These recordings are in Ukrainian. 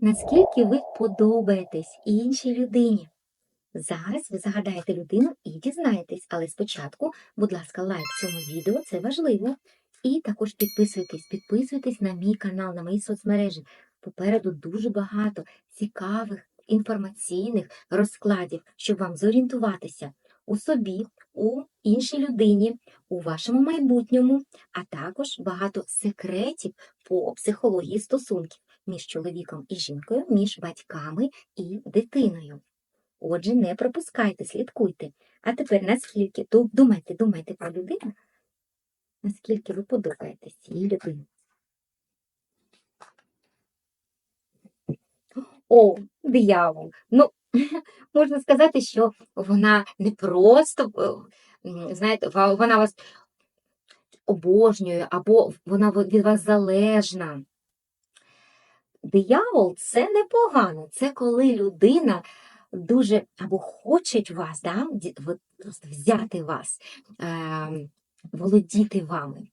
Наскільки ви подобаєтесь іншій людині? Зараз ви загадаєте людину і дізнаєтесь, але спочатку, будь ласка, лайк цьому відео, це важливо. І також підписуйтесь, підписуйтесь на мій канал, на мої соцмережі. Попереду дуже багато цікавих інформаційних розкладів, щоб вам зорієнтуватися у собі, у іншій людині, у вашому майбутньому, а також багато секретів по психології стосунків між чоловіком і жінкою, між батьками і дитиною. Отже, не пропускайте, слідкуйте. А тепер наскільки ду- думайте, думайте про людину, наскільки ви подобаєтесь цій людині. О, диявол. Ну, можна сказати, що вона не просто, е, знаєте, вона вас обожнює, або вона від вас залежна. Диявол це непогано. Це коли людина дуже або хоче вас, да, просто взяти вас, е, володіти вами,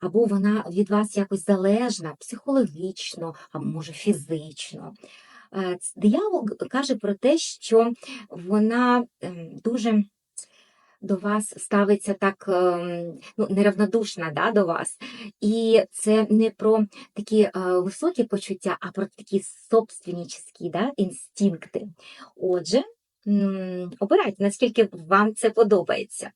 або вона від вас якось залежна психологічно, а може фізично. Е, Диявол каже про те, що вона ем, дуже до вас ставиться так ем, ну, неравнодушна да, до вас. І це не про такі е, високі почуття, а про такі собственническі да, інстинкти. Отже, обирайте, наскільки вам це подобається.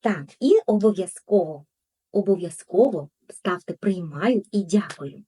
Так, і обов'язково, обов'язково ставте приймаю і дякую.